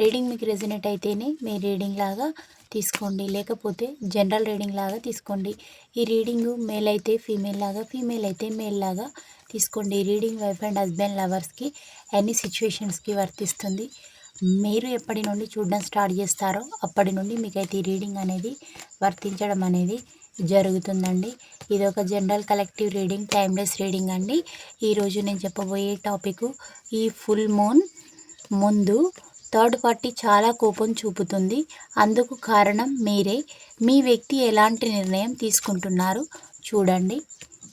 reading మీకు resonate అయితేనే మీ రీడింగ్ లాగా తీసుకోండి. లేకపోతే జనరల్ రీడింగ్ లాగా తీసుకోండి. ఈ రీడింగ్ మేల్ అయితే ఫీమేల్ లాగా ఫీమేల్ అయితే మేల్ లాగా తీసుకోండి. రీడింగ్ వైఫ్ అండ్ హస్బెండ్ లవర్స్కి ఎనీ సిచ్యువేషన్స్కి వర్తిస్తుంది. మీరు ఎప్పటి నుండి చూడడం స్టార్ట్ చేస్తారో అప్పటి నుండి మీకైతే ఈ రీడింగ్ అనేది వర్తించడం అనేది జరుగుతుందండి. ఇది ఒక general collective reading timeless reading అండి. ఈరోజు నేను చెప్పబోయే టాపిక్ ఈ ఫుల్ మూన్ ముందు థర్డ్ పార్టీ చాలా కోపం చూపుతుంది. అందుకు కారణం మీరే. మీ వ్యక్తి ఎలాంటి నిర్ణయం తీసుకుంటున్నారు? చూడండి.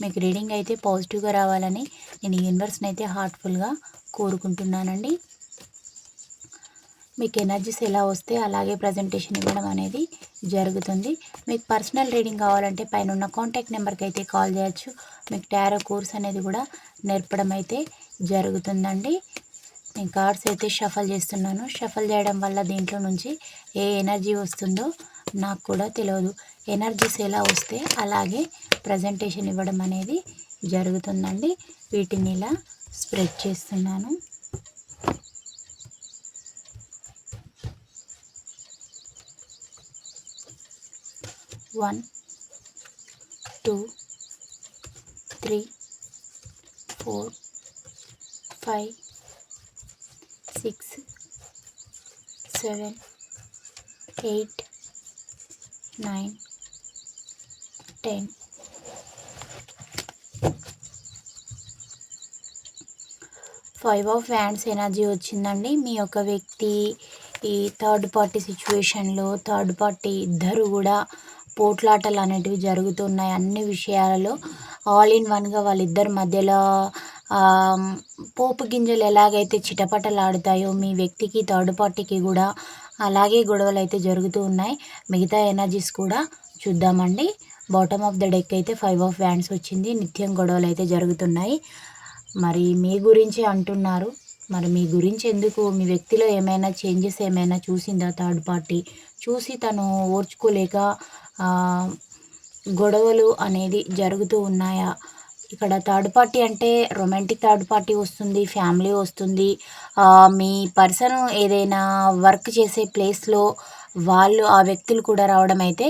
మీకు రీడింగ్ అయితే పాజిటివ్గా రావాలని నేను యూనివర్స్ని అయితే హార్ట్ఫుల్గా కోరుకుంటున్నానండి. మీకు ఎనర్జీస్ ఎలా వస్తే అలాగే ప్రజెంటేషన్ ఇవ్వడం అనేది జరుగుతుంది. మీకు పర్సనల్ రీడింగ్ కావాలంటే పైన ఉన్న కాంటాక్ట్ నెంబర్కి అయితే కాల్ చేయొచ్చు. మీకు టారో కోర్స్ అనేది కూడా నేర్పడం అయితే జరుగుతుందండి. నేను కార్డ్స్ అయితే షఫల్ చేస్తున్నాను. షఫల్ చేయడం వల్ల దీంట్లో నుంచి ఏ ఎనర్జీ వస్తుందో నాకు కూడా తెలియదు ఎనర్జీస్ ఎలా వస్తే అలాగే ప్రజెంటేషన్ ఇవ్వడం అనేది జరుగుతుందండి. వీటిని ఇలా స్ప్రెడ్ చేస్తున్నాను. One two three four five six seven eight nine ten. Five of hands energy వచ్చిందండి. మీ యొక్క వ్యక్తి ఈ థర్డ్ పార్టీ సిచ్యువేషన్లో థర్డ్ పార్టీ ఇద్దరు కూడా పోట్లాటలు అనేటివి జరుగుతున్నాయి అన్ని విషయాలలో. ఆల్ ఇన్ వన్గా వాళ్ళిద్దరి మధ్యలో పోపు గింజలు ఎలాగైతే చిటపటలాడుతాయో మీ వ్యక్తికి థర్డ్ పార్టీకి కూడా అలాగే గొడవలు అయితే జరుగుతూ ఉన్నాయి. మిగతా ఎనర్జీస్ కూడా చూద్దామండి. బాటమ్ ఆఫ్ ద డెక్ అయితే ఫైవ్ ఆఫ్ వ్యాండ్స్ వచ్చింది. నిత్యం గొడవలు అయితే జరుగుతున్నాయి. మరి మీ గురించి అంటున్నారు. మరి మీ గురించి ఎందుకు? మీ వ్యక్తిలో ఏమైనా చేంజెస్ ఏమైనా చూసిందా థర్డ్ పార్టీ? చూసి తను ఓర్చుకోలేక గొడవలు అనేది జరుగుతూ ఉన్నాయా? ఇక్కడ థర్డ్ పార్టీ అంటే రొమాంటిక్ థర్డ్ పార్టీ వస్తుంది ఫ్యామిలీ వస్తుంది. మీ పర్సన్ ఏదైనా వర్క్ చేసే ప్లేస్లో వాళ్ళు ఆ వ్యక్తులు కూడా రావడం అయితే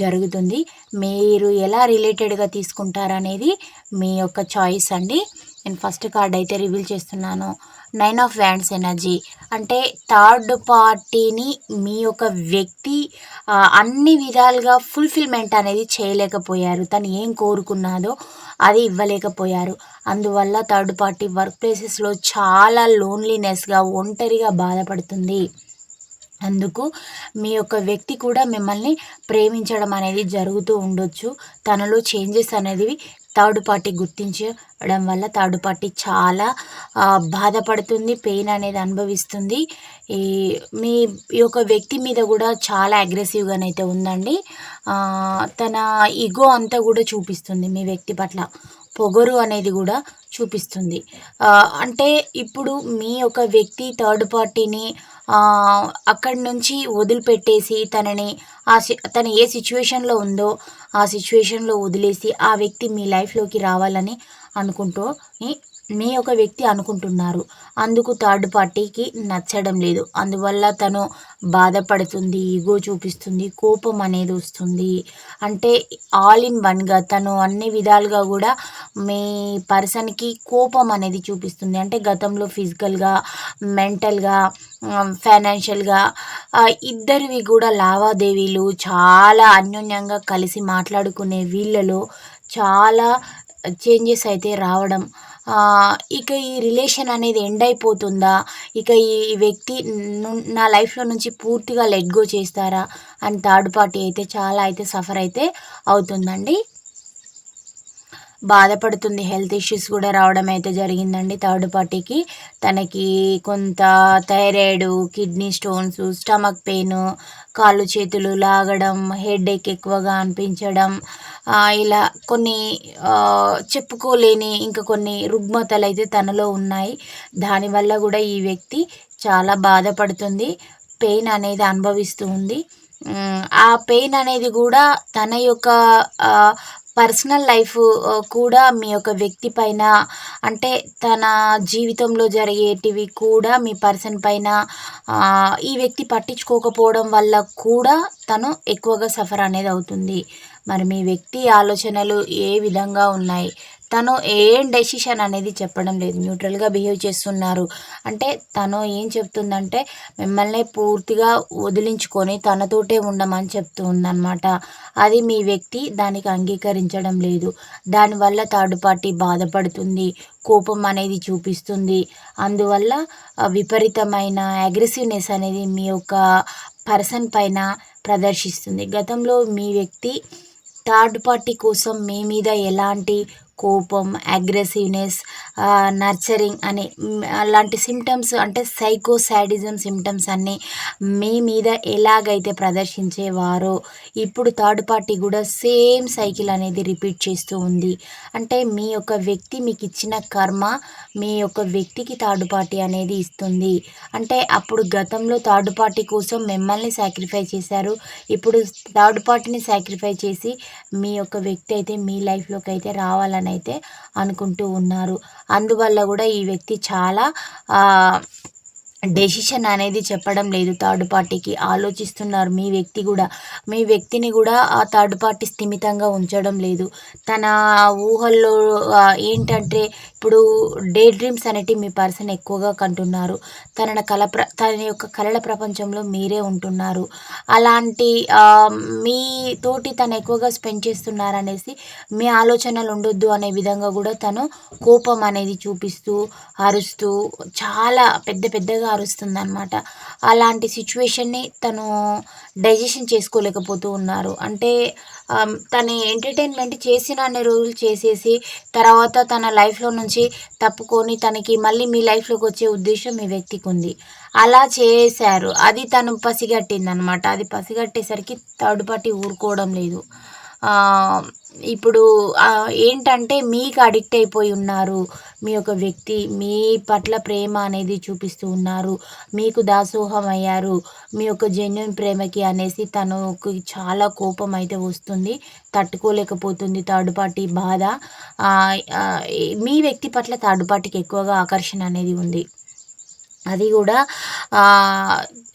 జరుగుతుంది. మీరు ఎలా రిలేటెడ్గా తీసుకుంటారనేది మీ యొక్క చాయిస్ అండి. నేను ఫస్ట్ కార్డ్ అయితే రివీల్ చేస్తున్నాను. Nine of wands energy. అంటే థర్డ్ పార్టీని మీ యొక్క వ్యక్తి అన్ని విధాలుగా ఫుల్ఫిల్మెంట్ అనేది చేయలేకపోయారు. తను ఏం కోరుకున్నదో అది ఇవ్వలేకపోయారు. అందువల్ల థర్డ్ పార్టీ వర్క్ ప్లేసెస్లో చాలా లోన్లీనెస్గా ఒంటరిగా బాధపడుతుంది. అందుకు మీ యొక్క వ్యక్తి కూడా మిమ్మల్ని ప్రేమించడం అనేది జరుగుతూ ఉండొచ్చు. తనలో చేంజెస్ అనేది థర్డ్ పార్టీ గుర్తించడం వల్ల థర్డ్ పార్టీ చాలా బాధపడుతుంది పెయిన్ అనేది అనుభవిస్తుంది. ఈ మీ యొక్క వ్యక్తి మీద కూడా చాలా అగ్రెసివ్గానైతే ఉందండి. తన ఈగో అంతా కూడా చూపిస్తుంది మీ వ్యక్తి పట్ల. పొగరు అనేది కూడా చూపిస్తుంది. అంటే ఇప్పుడు మీ ఒక వ్యక్తి థర్డ్ పార్టీని అక్కడి నుంచి వదిలిపెట్టేసి తనని ఆ తను ఏ సిచ్యువేషన్లో ఉందో ఆ సిచ్యువేషన్లో వదిలేసి ఆ వ్యక్తి మీ లైఫ్లోకి రావాలని అనుకుంటూ మీ ఒక వ్యక్తి అనుకుంటున్నారు. అందుకు థర్డ్ పార్టీకి నచ్చడం లేదు. అందువల్ల తను బాధపడుతుంది ఈగో చూపిస్తుంది కోపం అనేది వస్తుంది. అంటే ఆల్ ఇన్ వన్గా తను అన్ని విధాలుగా కూడా మీ పర్సన్కి కోపం అనేది చూపిస్తుంది. అంటే గతంలో ఫిజికల్గా మెంటల్గా ఫైనాన్షియల్గా ఇద్దరివి కూడా లావాదేవీలు చాలా అన్యోన్యంగా కలిసి మాట్లాడుకునే వీళ్ళలో చాలా చేంజెస్ అయితే రావడం ఇక ఈ రిలేషన్ అనేది ఎండ్ అయిపోతుందా? ఇక ఈ వ్యక్తి నా లైఫ్లో నుంచి పూర్తిగా లెట్ గో చేస్తారా? అని థర్డ్ పార్టీ అయితే చాలా అయితే సఫర్ అయితే అవుతుందండి. బాధపడుతుంది. హెల్త్ ఇష్యూస్ కూడా రావడం అయితే జరిగిందండి. థర్డ్ పార్టీకి తనకి కొంత thyroid kidney stones stomach pain కాళ్ళు చేతులు లాగడం హెడ్ ఏక్ ఎక్కువగా అనిపించడం ఇలా కొన్ని చెప్పుకోలేని ఇంకా కొన్ని రుగ్మతలు అయితే తనలో ఉన్నాయి. దానివల్ల కూడా ఈ వ్యక్తి చాలా బాధపడుతుంది. పెయిన్ అనేది అనుభవిస్తూ ఉంది. ఆ పెయిన్ అనేది కూడా తన యొక్క పర్సనల్ లైఫ్ కూడా మీ యొక్క వ్యక్తి పైన అంటే తన జీవితంలో జరిగేటివి కూడా మీ పర్సన్ పైన ఈ వ్యక్తి పట్టించుకోకపోవడం వల్ల కూడా తను ఎక్కువగా సఫర్ అనేది అవుతుంది. మరి మీ వ్యక్తి ఆలోచనలు ఏ విధంగా ఉన్నాయి? తను ఏం డెసిషన్ అనేది చెప్పడం లేదు. న్యూట్రల్గా బిహేవ్ చేస్తున్నారు. అంటే తను ఏం చెప్తుందంటే మిమ్మల్ని పూర్తిగా వదిలించుకొని తనతోటే ఉండమని చెప్తూ ఉందన్నమాట అది మీ వ్యక్తి దానికి అంగీకరించడం లేదు. దానివల్ల థర్డ్ పార్టీ బాధపడుతుంది. కోపం అనేది చూపిస్తుంది. అందువల్ల విపరీతమైన అగ్రెసివ్నెస్ అనేది మీ యొక్క పర్సన్ పైన ప్రదర్శిస్తుంది. గతంలో మీ వ్యక్తి థర్డ్ పార్టీ కోసం మీ మీద ఎలాంటి కోపం అగ్రెసివ్నెస్ నర్చరింగ్ అని అలాంటి సిమ్టమ్స్ అంటే సైకోసాడిజం సిమ్టమ్స్ అన్నీ మీ మీద ఎలాగైతే ప్రదర్శించేవారో ఇప్పుడు థర్డ్ పార్టీ కూడా సేమ్ సైకిల్ అనేది రిపీట్ చేస్తూ ఉంది. అంటే మీ యొక్క వ్యక్తి మీకు ఇచ్చిన కర్మ మీ యొక్క వ్యక్తికి థర్డ్ పార్టీ అనేది ఇస్తుంది. అంటే అప్పుడు గతంలో థర్డ్ పార్టీ కోసం మిమ్మల్ని సాక్రిఫై చేశారు. ఇప్పుడు థర్డ్ పార్టీని సాక్రిఫై చేసి మీ యొక్క వ్యక్తి అయితే మీ లైఫ్లోకి అయితే రావాలని అయితే అనుకుంటూ ఉన్నారు. అందువల్ల కూడా ఈ వ్యక్తి చాలా డెసిషన్ అనేది చెప్పడం లేదు. థర్డ్ పార్టీకి ఆలోచిస్తున్నారు. మీ వ్యక్తి కూడా మీ వ్యక్తిని కూడా ఆ థర్డ్ పార్టీ స్థిమితంగా ఉంచడం లేదు. తన ఊహల్లో ఏంటంటే ఇప్పుడు డే డ్రీమ్స్ అనేటివి మీ పర్సన్ ఎక్కువగా కంటున్నారు. తన కళ ప్ర తన యొక్క కళల ప్రపంచంలో మీరే ఉంటున్నారు. అలాంటి మీ తోటి తను ఎక్కువగా స్పెండ్ చేస్తున్నారనేసి మీ ఆలోచనలు ఉండొద్దు అనే విధంగా కూడా తను కోపం అనేది చూపిస్తూ అరుస్తూ చాలా పెద్ద పెద్దగా అరుస్తుందన్నమాట అలాంటి సిచ్యువేషన్ని తను డైజెషన్ చేసుకోలేకపోతూ ఉన్నారు. అంటే తన ఎంటర్టైన్మెంట్ చేసిన అన్ని రోజులు చేసేసి తర్వాత తన లైఫ్లో నుంచి తప్పుకొని తనకి మళ్ళీ మీ లైఫ్లోకి వచ్చే ఉద్దేశం మీ వ్యక్తికి ఉంది. అలా చేశారు. అది తను పసిగట్టిందనమాట అది పసిగట్టేసరికి థర్డ్ పార్టీ ఊరుకోవడం లేదు. ఇప్పుడు ఏంటంటే మీకు అడిక్ట్ అయిపోయి ఉన్నారు. మీ యొక్క వ్యక్తి మీ పట్ల ప్రేమ అనేది చూపిస్తూ ఉన్నారు. మీకు దాసోహం అయ్యారు. మీ యొక్క జెన్యున్ ప్రేమకి అనేసి తనకు చాలా కోపం అయితే వస్తుంది. తట్టుకోలేకపోతుంది. థర్డ్ పార్టీ బాధ మీ వ్యక్తి పట్ల థర్డ్ పార్టీకి ఎక్కువగా ఆకర్షణ అనేది ఉంది. అది కూడా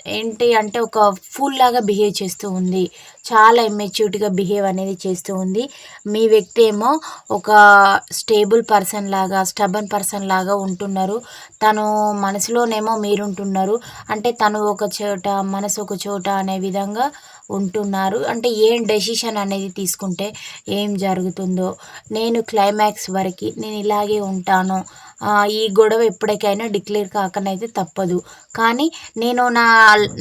ఏంటి అంటే ఒక ఫుల్ లాగా బిహేవ్ చేస్తూ ఉంది. చాలా ఇమ్మెచ్యూర్డ్గా బిహేవ్ అనేది చేస్తూ ఉంది. మీ వ్యక్తి ఏమో ఒక స్టేబుల్ పర్సన్ లాగా స్టబన్ పర్సన్ లాగా ఉంటున్నారు. తను మనసులోనేమో మీరుంటున్నారు. అంటే తను ఒక చోట మనసు ఒక చోట అనే విధంగా ఉంటున్నారు. అంటే ఏం డెసిషన్ అనేది తీసుకుంటే ఏం జరుగుతుందో. నేను క్లైమాక్స్ వరకు నేను ఇలాగే ఉంటాను. ఈ గొడవ ఎప్పటికైనా డిక్లేర్ కాకనైతే తప్పదు. కానీ నేను నా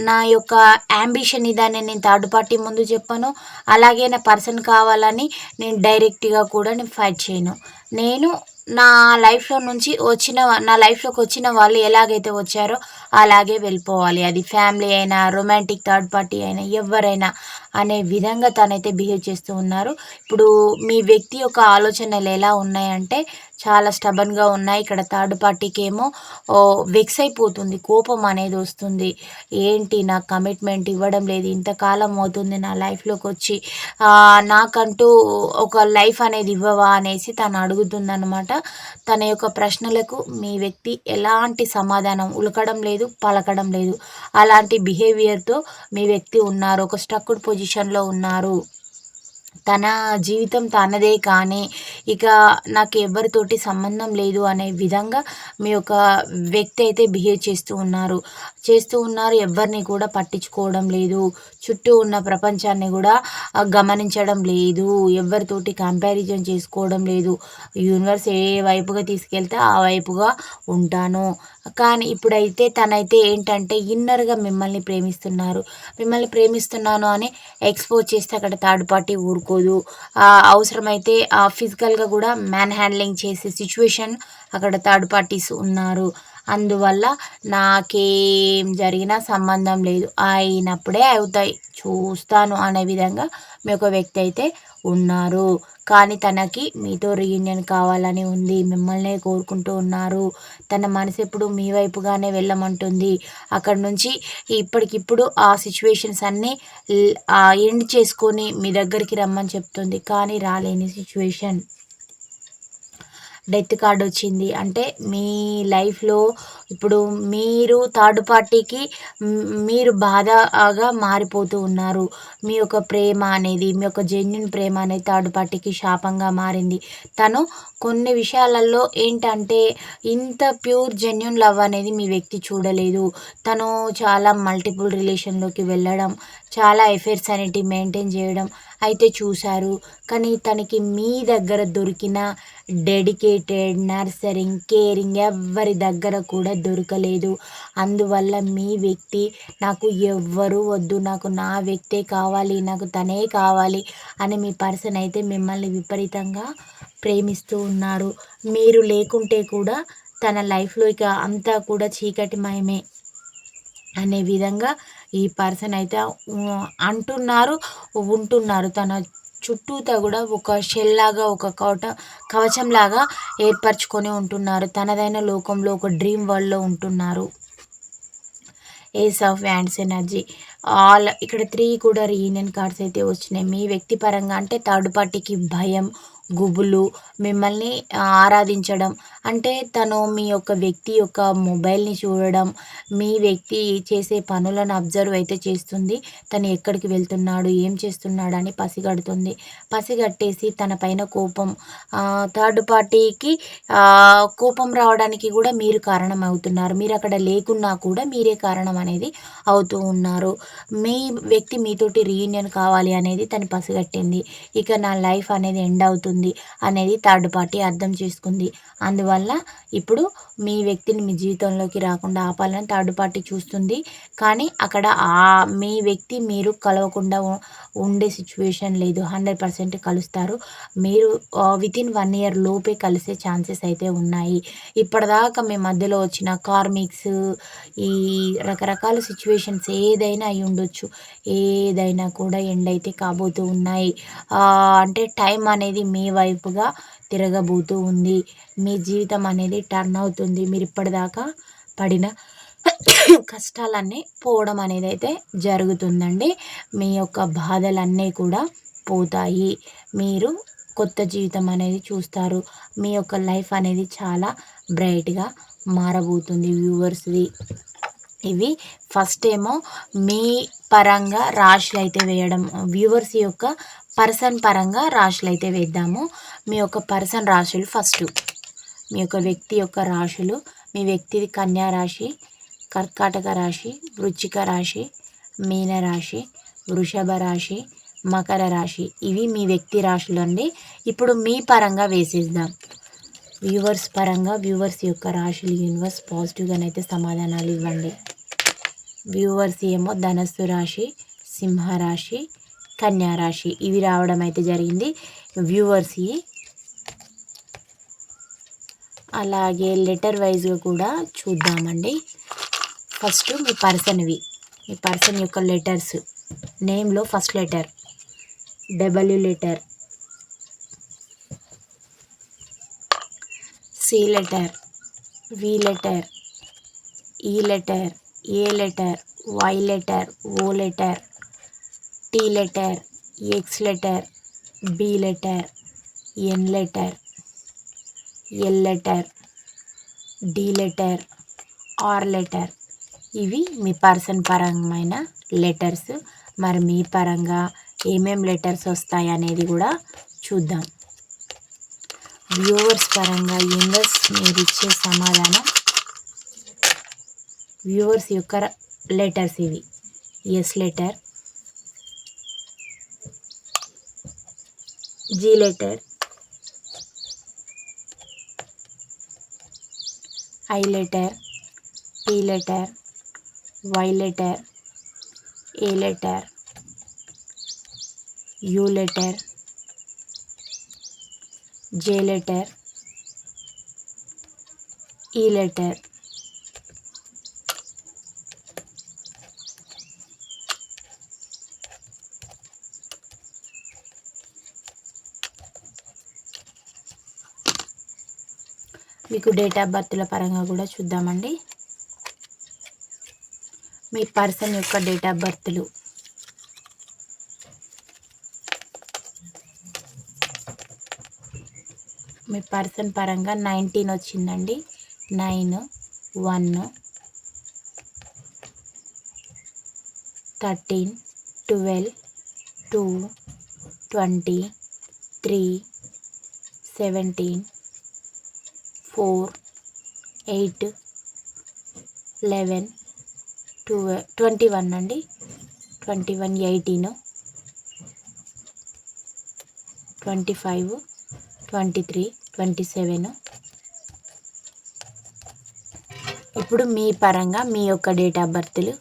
నా యొక్క యాంబిషన్ ఇదాన్ని నేను థర్డ్ పార్టీ ముందు చెప్పాను. అలాగే నా పర్సన్ కావాలని నేను డైరెక్ట్గా కూడా నేను ఫైట్ చేయను. నేను నా లైఫ్లో నుంచి వచ్చిన నా లైఫ్లోకి వచ్చిన వాళ్ళు ఎలాగైతే వచ్చారో అలాగే వెళ్ళిపోవాలి. అది ఫ్యామిలీ అయినా రొమాంటిక్ థర్డ్ పార్టీ అయినా ఎవరైనా అనే విధంగా తనైతే బిహేవ్ చేస్తూ ఉన్నారు. ఇప్పుడు మీ వ్యక్తి యొక్క ఆలోచనలు ఎలా ఉన్నాయంటే చాలా స్టబన్గా ఉన్నాయి. ఇక్కడ థర్డ్ పార్టీకి ఏమో వెక్స్ అయిపోతుంది కోపం అనేది వస్తుంది. ఏంటి నాకు కమిట్మెంట్ ఇవ్వడం లేదు. ఇంతకాలం అవుతుంది నా లైఫ్లోకి వచ్చి నాకంటూ ఒక లైఫ్ అనేది ఇవ్వవా అనేసి తను అడుగుతుందనమాట తన యొక్క ప్రశ్నలకు మీ వ్యక్తి ఎలాంటి సమాధానం? ఉలకడం లేదు పలకడం లేదు. అలాంటి బిహేవియర్తో మీ వ్యక్తి ఉన్నారు. ఒక స్ట్రక్డ్ పొజిషన్లో ఉన్నారు. తన జీవితం తనదే కానీ ఇక నాకు ఎవరితోటి సంబంధం లేదు అనే విధంగా మీ యొక్క వ్యక్తి అయితే బిహేవ్ చేస్తూ ఉన్నారు. చేస్తూ ఉన్నారు. ఎవరిని కూడా పట్టించుకోవడం లేదు. చుట్టూ ఉన్న ప్రపంచాన్ని కూడా గమనించడం లేదు. ఎవరితోటి కంపారిజన్ చేసుకోవడం లేదు. యూనివర్స్ ఏ వైపుగా తీసుకెళ్తే ఆ వైపుగా ఉంటాను. కానీ ఇప్పుడైతే తనైతే ఏంటంటే ఇన్నర్గా మిమ్మల్ని ప్రేమిస్తున్నారు. మిమ్మల్ని ప్రేమిస్తున్నాను అని ఎక్స్పోజ్ చేస్తే అక్కడ థర్డ్ పార్టీ ఊరుకోదు. అవసరమైతే ఫిజికల్గా కూడా మ్యాన్ హ్యాండ్లింగ్ చేసే సిచ్యువేషన్ అక్కడ థర్డ్ పార్టీస్ ఉన్నారు. అందువల్ల నాకేం జరిగినా సంబంధం లేదు. అయినప్పుడే అవుతాయి. చూస్తాను అనే విధంగా మీ ఒక వ్యక్తి అయితే ఉన్నారు. కానీ తనకి మీతో రీయూనియన్ కావాలని ఉంది. మిమ్మల్నే కోరుకుంటూ ఉన్నారు. తన మనసు ఎప్పుడు మీ వైపుగానే వెళ్ళమంటుంది. అక్కడ నుంచి ఇప్పటికిప్పుడు ఆ సిచ్యువేషన్స్ అన్నీ ఎండ్ చేసుకొని మీ దగ్గరికి రమ్మని చెప్తుంది. కానీ రాలేని సిచ్యువేషన్ డెత్ కార్డ్ వచ్చింది. అంటే మీ లైఫ్లో ఇప్పుడు మీరు థర్డ్ పార్టీకి మీరు బాధగా మారిపోతూ ఉన్నారు. మీ యొక్క ప్రేమ అనేది మీ యొక్క జెన్యున్ ప్రేమ అనేది థర్డ్ పార్టీకి శాపంగా మారింది. తను కొన్ని విషయాలలో ఏంటంటే ఇంత ప్యూర్ జెన్యున్ లవ్ అనేది మీ వ్యక్తి చూడలేదు. తను చాలా మల్టిపుల్ రిలేషన్లోకి వెళ్ళడం చాలా ఎఫైర్స్ అనేటివి మెయింటైన్ చేయడం అయితే చూశారు. కానీ తనకి మీ దగ్గర దొరికిన డెడికేటెడ్ నర్సరింగ్ కేరింగ్ ఎవరి దగ్గర కూడా దొరకలేదు. అందువల్ల మీ వ్యక్తి నాకు ఎవ్వరు వద్దు నాకు నా వ్యక్తే కావాలి నాకు తనే కావాలి అని మీ పర్సన్ అయితే మిమ్మల్ని విపరీతంగా ప్రేమిస్తూ ఉన్నారు. మీరు లేకుంటే కూడా తన లైఫ్లో ఇక అంతా కూడా చీకటిమయమే అనే విధంగా ఈ పర్సన్ అయితే అంటున్నారు ఉంటున్నారు. తన చుట్టూతా కూడా ఒక షెల్ లాగా ఒక కోట కవచంలాగా ఏర్పరచుకొని ఉంటున్నారు. తనదైన లోకంలో ఒక డ్రీమ్ వరల్డ్లో ఉంటున్నారు. Ace of wands energy. All ఇక్కడ త్రీ కూడా రీయూనియన్ కార్డ్స్ అయితే వచ్చినాయి. మీ వ్యక్తిపరంగా అంటే థర్డ్ పార్టీకి భయం గుబులు మిమ్మల్ని ఆరాధించడం అంటే తను మీ యొక్క వ్యక్తి యొక్క మొబైల్ని చూడడం మీ వ్యక్తి చేసే పనులను అబ్జర్వ్ అయితే చేస్తుంది. తను ఎక్కడికి వెళ్తున్నాడు ఏం చేస్తున్నాడు అని పసిగడుతుంది. పసిగట్టేసి తన పైన కోపం థర్డ్ పార్టీకి కోపం రావడానికి కూడా మీరు కారణం అవుతున్నారు మీరు అక్కడ లేకున్నా కూడా మీరే కారణం అనేది అవుతూ ఉన్నారు. మీ వ్యక్తి మీతోటి రీయూనియన్ కావాలి అనేది తను పసిగట్టింది. ఇక నా లైఫ్ అనేది ఎండ్ అవుతుంది అనేది థర్డ్ పార్టీ అర్థం చేసుకుంది. అందువల్ల ఇప్పుడు మీ వ్యక్తిని మీ జీవితంలోకి రాకుండా ఆపాలని థర్డ్ పార్టీ చూస్తుంది. కానీ అక్కడ ఆ మీ వ్యక్తి మీరు కలవకుండా ఉండే సిచ్యువేషన్ లేదు. హండ్రెడ్ పర్సెంట్ కలుస్తారు. మీరు వితిన్ వన్ ఇయర్ లోపే కలిసే ఛాన్సెస్ అయితే ఉన్నాయి. ఇప్పటిదాకా మీ మధ్యలో వచ్చిన కార్మిక్స్ ఈ రకరకాల సిచ్యువేషన్స్ ఏదైనా అయి ఉండొచ్చు. ఏదైనా కూడా ఎండ్ అయితే కాబోతూ ఉన్నాయి. అంటే టైం అనేది మీ వైపుగా తిరగబోతూ ఉంది. మీ జీవితం అనేది టర్న్ అవుతుంది. మీరు ఇప్పటిదాకా పడిన కష్టాలన్నీ పోవడం అనేది అయితే జరుగుతుందండి. మీ యొక్క బాధలన్నీ కూడా పోతాయి. మీరు కొత్త జీవితం అనేది చూస్తారు. మీ యొక్క లైఫ్ అనేది చాలా బ్రైట్గా మారబోతుంది వ్యూవర్స్ది ఇవి ఫస్ట్ ఏమో మీ పరంగా రాశి అయితే వేయడం. వ్యూవర్స్ యొక్క పర్సన్ పరంగా రాశులు అయితే వేద్దాము. మీ యొక్క పర్సన్ రాశులు ఫస్ట్. మీ యొక్క వ్యక్తి యొక్క రాశులు మీ వ్యక్తిది కన్యా రాశి కర్కాటక రాశి వృచ్చిక రాశి మీనరాశి వృషభ రాశి మకర రాశి. ఇవి మీ వ్యక్తి రాశులు అండి. ఇప్పుడు మీ పరంగా వేసేద్దాం. వ్యూవర్స్ పరంగా వ్యూవర్స్ యొక్క రాశులు యూనివర్స్ పాజిటివ్గానైతే సమాధానాలు ఇవ్వండి. వ్యూవర్స్ ఏమో ధనస్సు రాశి సింహరాశి కన్యారాశి ఇవి రావడం అయితే జరిగింది. వ్యూవర్స్ అలాగే లెటర్ వైజ్గా కూడా చూద్దామండి. ఫస్ట్ మీ పర్సన్వి మీ పర్సన్ యొక్క letters. నేమ్లో first letter. W letter. C letter. V letter. E letter. A letter. Y letter. O letter. T letter X letter B letter N letter L letter D letter R letter. ఇవి మీ person పరమైన letters. మరి మీ పరంగా ఏమేం letters వస్తాయి అనేది కూడా చూద్దాం. వ్యూవర్స్ పరంగా యూనివర్స్ మీరు ఇచ్చే సమాధానం. వ్యూవర్స్ యొక్క లెటర్స్ ఇవి. S letter G letter I letter T letter Y letter A letter U letter J letter E letter మీకు డేట్ ఆఫ్ బర్త్ల పరంగా కూడా చూద్దామండి. మీ పర్సన్ యొక్క డేట్ ఆఫ్ బర్త్లు మీ పర్సన్ పరంగా నైన్టీన్ వచ్చిందండి. Nine one thirteen twelve two twenty three seventeen four eight eleven two twenty one అండి. Twenty one eighteen. Twenty five twenty three twenty seven. ఇప్పుడు మీ పరంగా మీ యొక్క డేట్ ఆఫ్ బర్త్లు.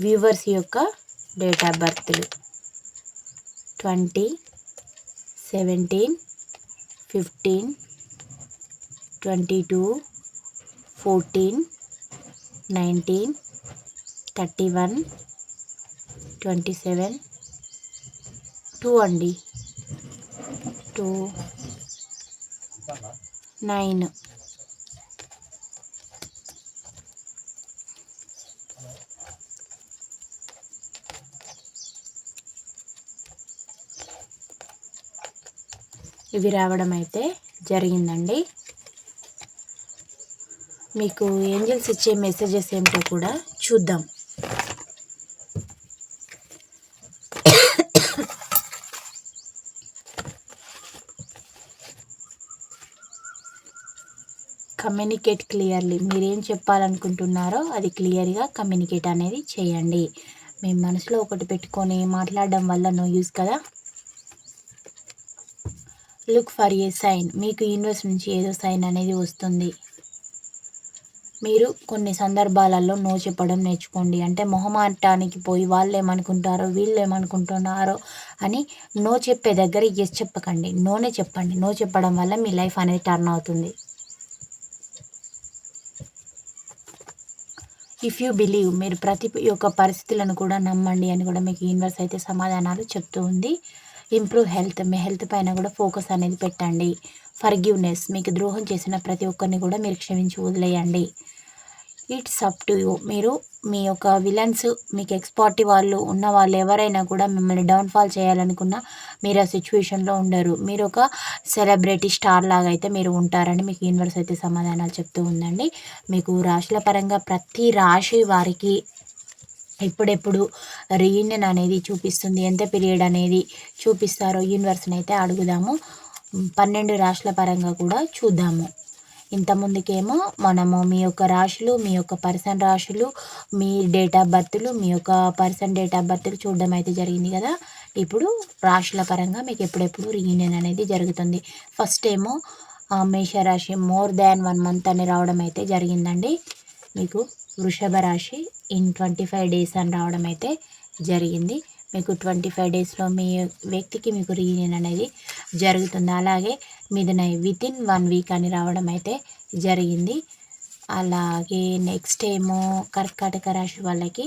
వ్యూవర్స్ యొక్క date of బర్త్లు. Twenty seventeen fifteen twenty two fourteen nineteen thirty one twenty seven two అండి. Two nine. ఇవి రావడం అయితే జరిగిందండి. మీకు ఏంజల్స్ ఇచ్చే మెసేజెస్ ఏమిటో కూడా చూద్దాం. Communicate clearly. మీరేం చెప్పాలనుకుంటున్నారో అది క్లియర్గా కమ్యూనికేట్ అనేది చేయండి. మేము మనసులో ఒకటి పెట్టుకొని మాట్లాడడం వల్ల నో యూస్ కదా? Look for a sign. మీకు యూనివర్స్ నుంచి ఏదో సైన్ అనేది వస్తుంది. మీరు కొన్ని సందర్భాలలో నో చెప్పడం నేర్చుకోండి. అంటే మొహమాటానికి పోయి వాళ్ళు ఏమనుకుంటారో వీళ్ళు ఏమనుకుంటున్నారో అని నో చెప్పే దగ్గర ఎస్ చెప్పకండి. నోనే చెప్పండి. నో చెప్పడం వల్ల మీ లైఫ్ అనేది టర్న్ అవుతుంది. ఇఫ్ యూ బిలీవ్ మీరు ప్రతి యొక్క పరిస్థితులను కూడా నమ్మండి అని కూడా మీకు యూనివర్స్ అయితే సమాధానాలు చెప్తూ ఉంది. ఇంప్రూవ్ హెల్త్ మీ హెల్త్ పైన కూడా ఫోకస్ అనేది పెట్టండి. ఫర్గివ్నెస్ మీకు ద్రోహం చేసిన ప్రతి ఒక్కరిని కూడా మీరు క్షమించి వదిలేయండి. It's up to you. మీరు మీ యొక్క విలన్స్ మీకు ఎక్స్పార్టీ వాళ్ళు ఉన్న వాళ్ళు ఎవరైనా కూడా మిమ్మల్ని డౌన్ఫాల్ చేయాలనుకున్నా మీరు ఆ సిచ్యువేషన్లో ఉండరు. మీరు ఒక సెలబ్రిటీ స్టార్ లాగా అయితే మీరు ఉంటారని మీకు యూనివర్స్ అయితే సమాధానాలు చెప్తూ ఉందండి. మీకు రాశుల పరంగా ప్రతి రాశి వారికి ఎప్పుడెప్పుడు రీయూనియన్ అనేది చూపిస్తుంది ఎంత పీరియడ్ అనేది చూపిస్తారో యూనివర్స్ని అయితే అడుగుదాము. పన్నెండు రాశుల పరంగా కూడా చూద్దాము. ఇంతకుముందుకేమో మనము మీ యొక్క రాశులు మీ యొక్క పర్సన్ రాశులు మీ డేట్ ఆఫ్ బర్త్లు మీ యొక్క పర్సన్ డేట్ ఆఫ్ బర్త్లు చూడడం అయితే జరిగింది కదా. ఇప్పుడు రాశుల పరంగా మీకు ఎప్పుడెప్పుడు రీయూనియన్ అనేది జరుగుతుంది. ఫస్ట్ ఏమో మేషరాశి మోర్ దాన్ వన్ మంత్ అని రావడం అయితే జరిగిందండి. మీకు వృషభ రాశి ఇన్ ట్వంటీ ఫైవ్ డేస్ అని రావడం అయితే జరిగింది. మీకు ట్వంటీ ఫైవ్ డేస్లో మీ వ్యక్తికి మీకు రీయూనియన్ అనేది జరుగుతుంది. అలాగే మిథున వితిన్ వన్ వీక్ అని రావడం అయితే జరిగింది. అలాగే నెక్స్ట్ ఏమో కర్కాటక రాశి వాళ్ళకి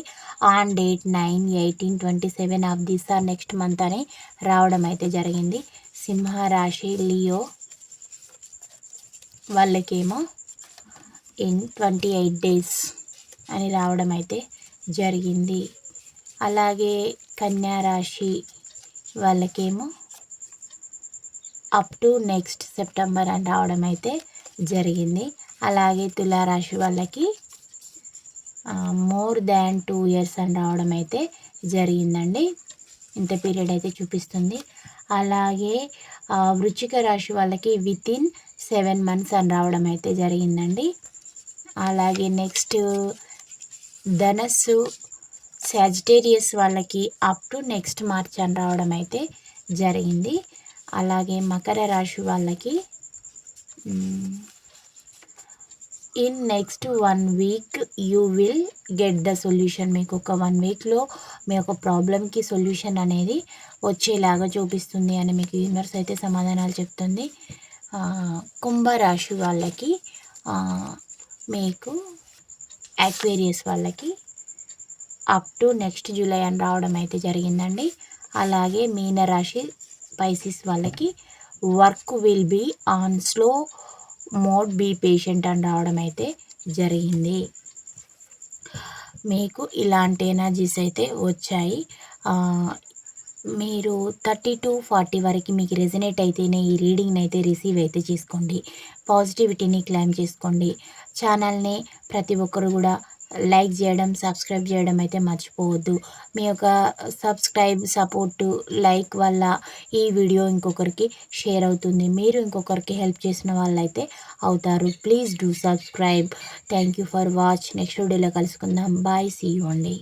on date nine eighteen twenty seven of this or next month అని రావడం అయితే జరిగింది. సింహ రాశి లియో వాళ్ళకేమో ఇన్ ట్వంటీ ఎయిట్ డేస్ అని రావడం అయితే జరిగింది. అలాగే కన్యారాశి వాళ్ళకేమో అప్ టు నెక్స్ట్ సెప్టెంబర్ అని రావడం అయితే జరిగింది. అలాగే తులారాశి వాళ్ళకి మోర్ దాన్ టూ ఇయర్స్ అని రావడం అయితే జరిగిందండి. ఇంత పీరియడ్ అయితే చూపిస్తుంది. అలాగే వృచ్చిక రాశి వాళ్ళకి విత్ ఇన్ సెవెన్ మంత్స్ అని రావడం అయితే జరిగిందండి. అలాగే నెక్స్ట్ ధనస్సు సాజిటేరియస్ వాళ్ళకి అప్ టు నెక్స్ట్ మార్చ్ అని రావడం అయితే జరిగింది. అలాగే మకర రాశి వాళ్ళకి in next one week you will get the solution మీకు ఒక వన్ వీక్లో మీ యొక్క ప్రాబ్లమ్కి సొల్యూషన్ అనేది వచ్చేలాగా చూపిస్తుంది అని మీకు యూనివర్స్ అయితే సమాధానాలు చెప్తుంది. కుంభరాశి వాళ్ళకి మీకు యాక్వేరియస్ వాళ్ళకి అప్ టు నెక్స్ట్ జూలై అని రావడం అయితే జరిగిందండి. అలాగే మీనరాశి స్పైసీస్ వాళ్ళకి work will be on slow mode be patient అని రావడం అయితే జరిగింది. మీకు ఇలాంటి ఎనర్జీస్ అయితే వచ్చాయి. మీరు థర్టీ టు ఫార్టీ వరకు మీకు రెజినేట్ అయితేనే ఈ రీడింగ్ని అయితే రిసీవ్ అయితే చేసుకోండి. పాజిటివిటీని క్లైమ్ చేసుకోండి. ఛానల్ని ప్రతి ఒక్కరు కూడా లైక్ చేయడం సబ్స్క్రైబ్ చేయడం అయితే మర్చిపోవద్దు. మీ యొక్క సబ్స్క్రైబ్ సపోర్టు లైక్ వల్ల ఈ వీడియో ఇంకొకరికి షేర్ అవుతుంది. మీరు ఇంకొకరికి హెల్ప్ చేసిన వాళ్ళైతే అవుతారు. Please do subscribe. Thank you for watch. Next వీడియోలో కలుసుకుందాం. బాయ్. సీ యూ అండి.